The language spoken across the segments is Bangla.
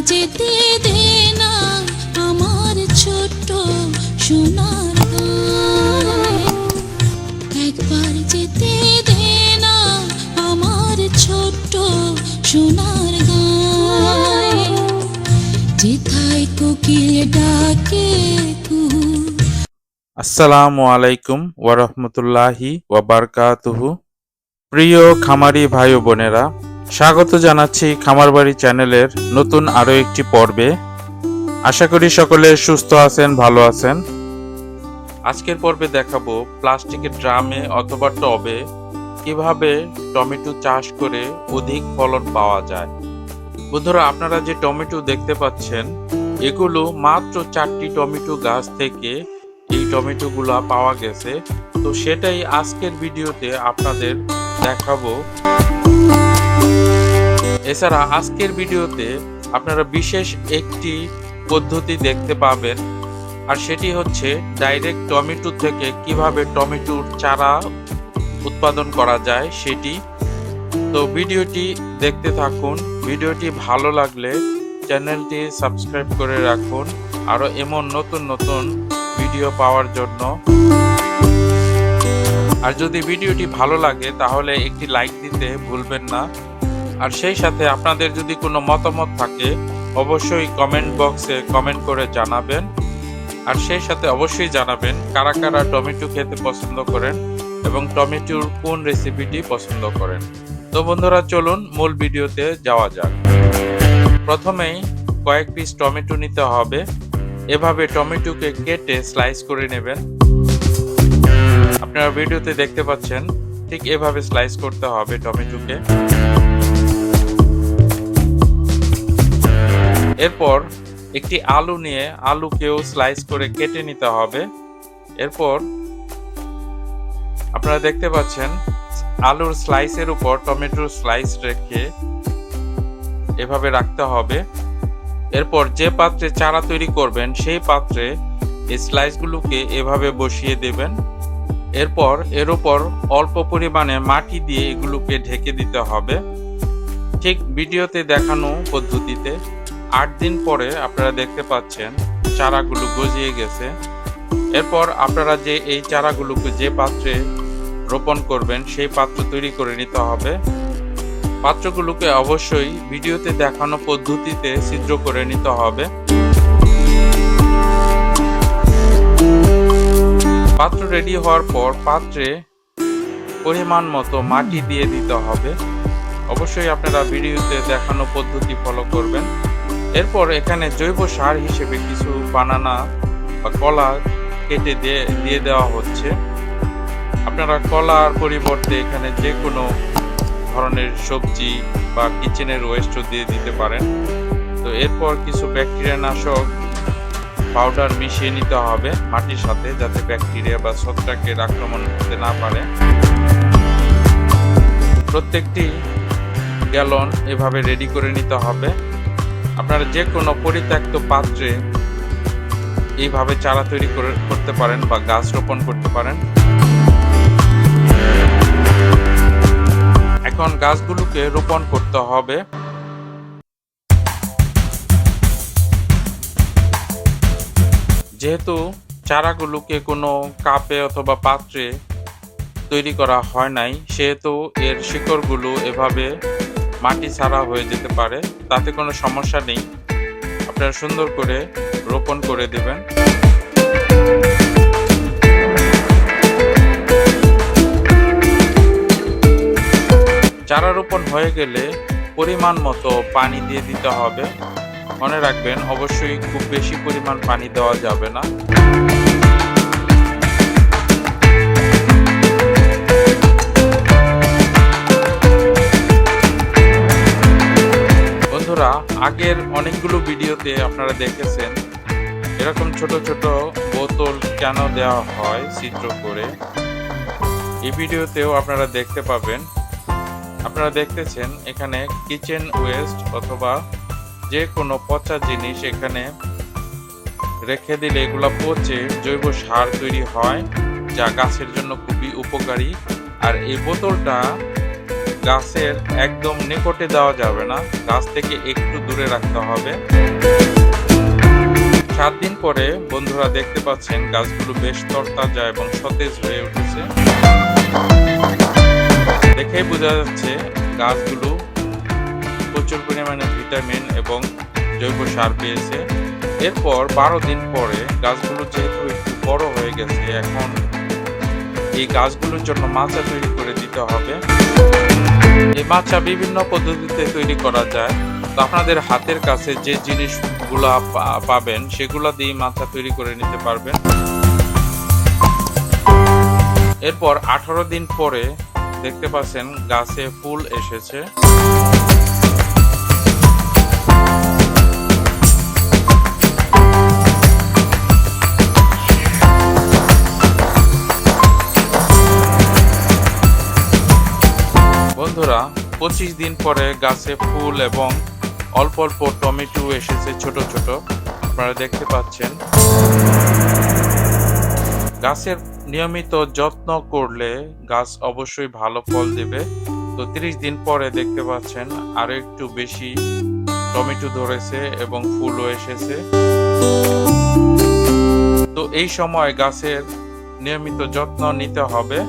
যেতে দে না, আমার ছোট্ট সোনার একবার যেতে দে না, আমার সোনার কোকিল ডাকে আসসালামু আলাইকুম ওয়ারহমতুল্লাহি ওয়াবারকাতুহু প্রিয় খামারি ভাই বোনেরা স্বাগত জানাচ্ছি খামারবাড়ি চ্যানেলের নতুন আরও একটি পর্বে। আশা করি সকলে সুস্থ আছেন, ভালো আছেন। আজকের পর্বে দেখাবো প্লাস্টিকের ড্রামে অথবা টবে কীভাবে টমেটো চাষ করে অধিক ফলন পাওয়া যায়। বন্ধুরা, আপনারা যে টমেটো দেখতে পাচ্ছেন, এগুলো মাত্র চারটি টমেটো গাছ থেকে এই টমেটোগুলা পাওয়া গেছে। তো সেটাই আজকের ভিডিওতে আপনাদের দেখাবো। এছাড়া আজকের ভিডিওতে আপনারা বিশেষ একটি পদ্ধতি দেখতে পাবেন, আর সেটি হচ্ছে ডাইরেক্ট টমেটো থেকে কীভাবে টমেটোর চারা উৎপাদন করা যায় সেটি। তো ভিডিওটি দেখতে থাকুন, ভিডিওটি ভালো লাগলে চ্যানেলটি সাবস্ক্রাইব করে রাখুন, আরও এমন নতুন নতুন ভিডিও পাওয়ার জন্য। আর যদি ভিডিওটি ভালো লাগে তাহলে একটি লাইক দিতে ভুলবেন না। আর সেই সাথে আপনাদের যদি কোনো মতামত থাকে, অবশ্যই কমেন্ট বক্সে কমেন্ট করে জানাবেন। আর সেই সাথে অবশ্যই জানাবেন কারা কারা টমেটো খেতে পছন্দ করেন এবং টমেটোর কোন রেসিপিটি পছন্দ করেন। তো বন্ধুরা, চলুন মূল ভিডিওতে যাওয়া যাক। প্রথমেই কয়েক পিস টমেটো নিতে হবে। এভাবে টমেটোকে কেটে স্লাইস করে নেবেন। আপনারা ভিডিওতে দেখতে পাচ্ছেন, ঠিক এভাবে স্লাইস করতে হবে টমেটোকে। এরপর একটি আলু নিয়ে আলুকেও স্লাইস করে কেটে নিতে হবে। এরপর আপনারা দেখতে পাচ্ছেন, আলুর স্লাইসের উপর টমেটোর স্লাইস রেখে এভাবে রাখতে হবে। এরপর যে পাত্রে চারা তৈরি করবেন, সেই পাত্রে এই স্লাইসগুলোকে এভাবে বসিয়ে দেবেন। এরপর এর উপর অল্প পরিমাণে মাটি দিয়ে এগুলোকে ঢেকে দিতে হবে। ঠিক ভিডিওতে দেখানো পদ্ধতিতে আট দিন পরে আপনারা দেখতে পাচ্ছেন চারাগুলো গজিয়ে গেছে। এরপর আপনারা যে এই চারাগুলোকে যে পাত্রে রোপণ করবেন, সেই পাত্র তৈরি করে নিতে হবে। পাত্রগুলোকে অবশ্যই ভিডিওতে দেখানো পদ্ধতিতে ছিদ্র করে নিতে হবে। পাত্র রেডি হওয়ার পর পাত্রে পরিমাণ মতো মাটি দিয়ে দিতে হবে। অবশ্যই আপনারা ভিডিওতে দেখানো পদ্ধতি ফলো করবেন। এরপর এখানে জৈব সার হিসেবে কিছু বানানা বা কলা কেটে দিয়ে দিয়ে দেওয়া হচ্ছে। আপনারা কলার পরিবর্তে এখানে যে কোনো ধরনের সবজি বা কিচেনের ওয়েস্টও দিয়ে দিতে পারেন। তো এরপর কিছু ব্যাকটেরিয়া নাশক পাউডার মিশিয়ে নিতে হবে মাটির সাথে, যাতে ব্যাকটেরিয়া বা ছত্রাকের আক্রমণ করতে না পারে। প্রত্যেকটি গ্যালন এভাবে রেডি করে নিতে হবে। আপনারা যে কোনো পরিত্যক্ত পাত্রে এইভাবে চারা তৈরি করে করতে পারেন বা গাছ রোপণ করতে পারেন। এখন গাছগুলোকে রোপণ করতে হবে। যেহেতু চারাগুলোকে কোনো কাপে অথবা পাত্রে তৈরি করা হয় নাই, সেহেতু এর শিকড়গুলো এভাবে মাটি ছাড়া হয়ে যেতে পারে, তাতে কোনো সমস্যা নেই। আপনারা সুন্দর করে রোপণ করে দেবেন। চারা রোপণ হয়ে গেলে পরিমাণ মতো পানি দিয়ে দিতে হবে। মনে রাখবেন, অবশ্যই খুব বেশি পরিমাণ পানি দেওয়া যাবে না। বন্ধুরা, আগের অনেকগুলো ভিডিওতে আপনারা দেখেছেন এরকম ছোট ছোট বোতল কেন দেওয়া হয় চিত্র করে। এই ভিডিওতেও আপনারা দেখতে পাবেন, আপনারা দেখতেছেন এখানে কিচেন ওয়েস্ট অথবা যে কোনো পচা জিনিস এখানে রেখে দিলে এগুলো পচে, জৈব সার তৈরি হয়, যা গাছের জন্য খুবই উপকারী। আর এই বোতলটা গাছের একদম নিকটে দেওয়া যাবে না। গাছ থেকে একটু দূরে রাখতে হবে। সাত দিন পরে বন্ধুরা দেখতে পাচ্ছেন গাছগুলো বেশ তরতাজা এবং সতেজ হয়ে উঠেছে। দেখেই বোঝা যাচ্ছে গাছগুলো প্রচুর পরিমাণে ভিটামিন এবং জৈব সার পেয়েছে। এরপর বারো দিন পরে গাছগুলো যেহেতু একটু বড় হয়ে গেছে, এখন এই গাছগুলোর জন্য মাচা তৈরি করে দিতে হবে। এই মাচা বিভিন্ন পদ্ধতিতে তৈরি করা যায়। তো আপনাদের হাতের কাছে যে জিনিসগুলো পাবেন, সেগুলো দিয়ে মাচা তৈরি করে নিতে পারবেন। এরপর আঠারো দিন পরে দেখতে পাচ্ছেন গাছে ফুল এসেছে। বন্ধুরা, পঁচিশ দিন পরে গাছে ফুল এবং অল্প অল্প টমেটো এসেছে ছোট ছোট। আপনারা দেখতে পাচ্ছেন। গাছের নিয়মিত যত্ন করলে গাছ অবশ্যই ভালো ফল দেবে। তো তিরিশ দিন পরে দেখতে পাচ্ছেন, আরও একটু বেশি টমেটো ধরেছে এবং ফুলও এসেছে। তো এই সময় গাছের নিয়মিত যত্ন নিতে হবে।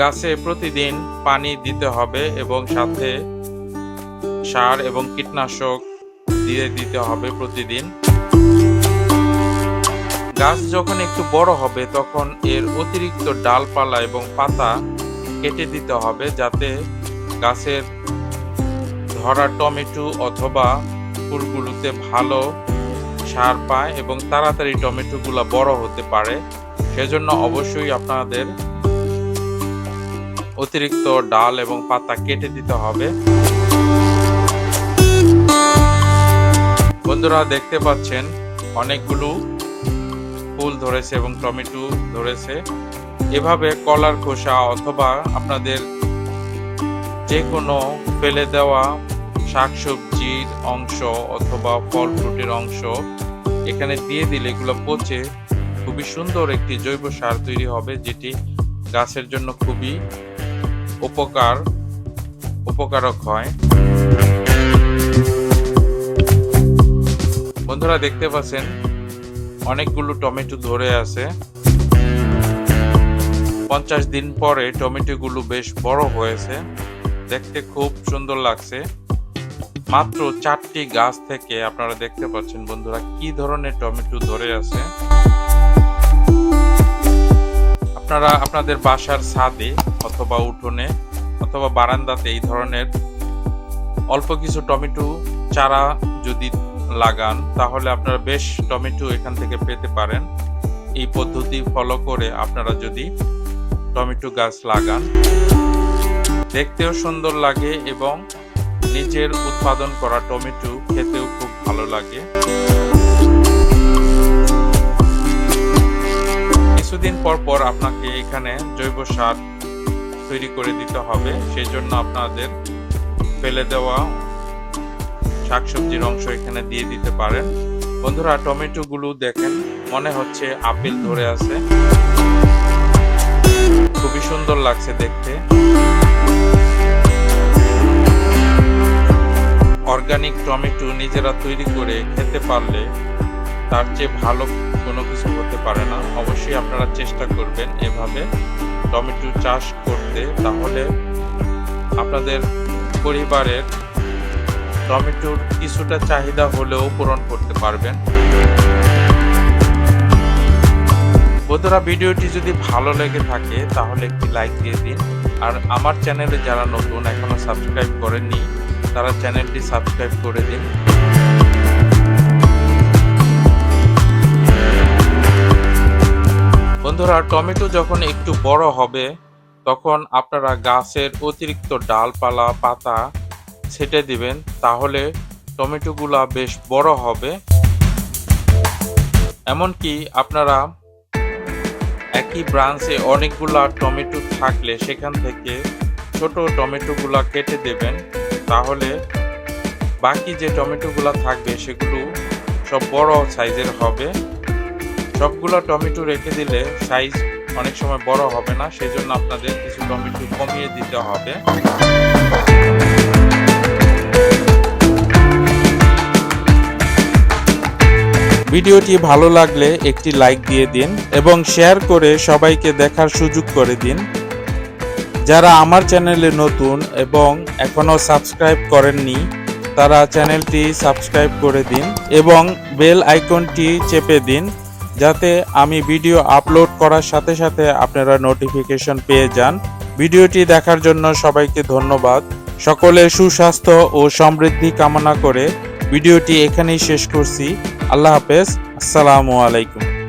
গাছে প্রতিদিন পানি দিতে হবে এবং সাথে সার এবং কীটনাশক দিয়ে দিতে হবে প্রতিদিন। গাছ যখন একটু বড় হবে, তখন এর অতিরিক্ত ডালপালা এবং পাতা কেটে দিতে হবে যাতে গাছের ধরা টমেটো অথবা ফুলগুলোতে ভালো সার পায় এবং তাড়াতাড়ি টমেটোগুলো বড় হতে পারে। সেজন্য অবশ্যই আপনাদের অতিরিক্ত ডাল এবং পাতা কেটে দিতে হবে। বন্ধুরা, দেখতে পাচ্ছেন, অনেকগুলো ফুল ধরেছে এবং টমেটো ধরেছে। এভাবে কলার খোসা অথবা আপনাদের যে কোনো ফেলে দেওয়া শাকসবজির অংশ অথবা ফল ফ্রুটের অংশ এখানে দিয়ে দিলে এগুলো পচে খুবই সুন্দর একটি জৈব সার তৈরি হবে, যেটি গাছের জন্য খুবই উপকার, উপকারক হয়। বন্ধুরা দেখতে পাচ্ছেন, অনেকগুলো টমেটো ধরে আছে। পঞ্চাশ দিন পরে টমেটোগুলো বেশ বড় হয়েছে। দেখতে খুব সুন্দর লাগছে। মাত্র চারটি গাছ থেকে আপনারা দেখতে পাচ্ছেন বন্ধুরা, কি ধরনের টমেটো ধরে আছে। আপনারা আপনাদের বাসার ছাদে অথবা উঠোনে অথবা বারান্দাতে এই ধরনের অল্প কিছু টমেটো চারা যদি লাগান, তাহলে আপনারা বেশ টমেটো এখান থেকে পেতে পারেন। এই পদ্ধতি ফলো করে আপনারা যদি টমেটো গাছ লাগান, দেখতেও সুন্দর লাগে এবং নিজের উৎপাদন করা টমেটো খেতেও খুব ভালো লাগে। কিছুদিন পর পর আপনাকে এখানে জৈব সার তৈরি করে দিতে হবে। সেই জন্য আপনাদের ফেলে দেওয়া শাকসবজির অংশ এখানে দিয়ে দিতে পারেন। বন্ধুরা টমেটো গুলো দেখেন, মনে হচ্ছে আপেল ধরে আছে। খুবই সুন্দর লাগছে দেখতে। অর্গানিক টমেটো নিজেরা তৈরি করে খেতে পারলে তার চেয়ে ভালো পারে না, অবশ্যই আপনারা চেষ্টা করবেন এভাবে টমেটো চাষ করতে। তাহলে আপনাদের পরিবারের টমেটোর কিছুটা চাহিদা হলেও পূরণ করতে পারবেন। বন্ধুরা, ভিডিওটি যদি ভালো লেগে থাকে, তাহলে একটি লাইক দিয়ে দিন। আর আমার চ্যানেলে যারা নতুন, এখনও সাবস্ক্রাইব করেননি, তারা চ্যানেলটি সাবস্ক্রাইব করে দিন। বন্ধুরা টমেটো যখন একটু বড় হবে, তখন আপনারা গাছের অতিরিক্ত ডালপালা, পাতা ছেটে দিবেন, তাহলে টমেটোগুলা বেশ বড় হবে। এমনকি আপনারা একই ব্রাঞ্চে অনেকগুলা টমেটো থাকলে সেখান থেকে ছোট টমেটোগুলা কেটে দেবেন, তাহলে বাকি যে টমেটোগুলা থাকবে, সেগুলো সব বড় সাইজের হবে। সবগুলো টমেটো রেখে দিলে সাইজ অনেক সময় বড় হবে না সেই জন্য আপনাদের কিছু টমেটো কমিয়ে দিতে হবে। ভিডিওটি ভালো লাগলে একটি লাইক দিয়ে দিন এবং শেয়ার করে সবাইকে দেখার সুযোগ করে দিন। যারা আমার চ্যানেলে নতুন এবং এখনও সাবস্ক্রাইব করেননি, তারা চ্যানেলটি সাবস্ক্রাইব করে দিন এবং বেল আইকনটি চেপে দিন। যাতে আমি ভিডিও আপলোড করার সাথে সাথে আপনারা নোটিফিকেশন পেয়ে যান। ভিডিওটি দেখার জন্য সবাইকে ধন্যবাদ। সকলের সুস্বাস্থ্য ও সমৃদ্ধি কামনা করে ভিডিওটি এখানেই শেষ করছি। আল্লাহ হাফেজ। আসসালামু আলাইকুম।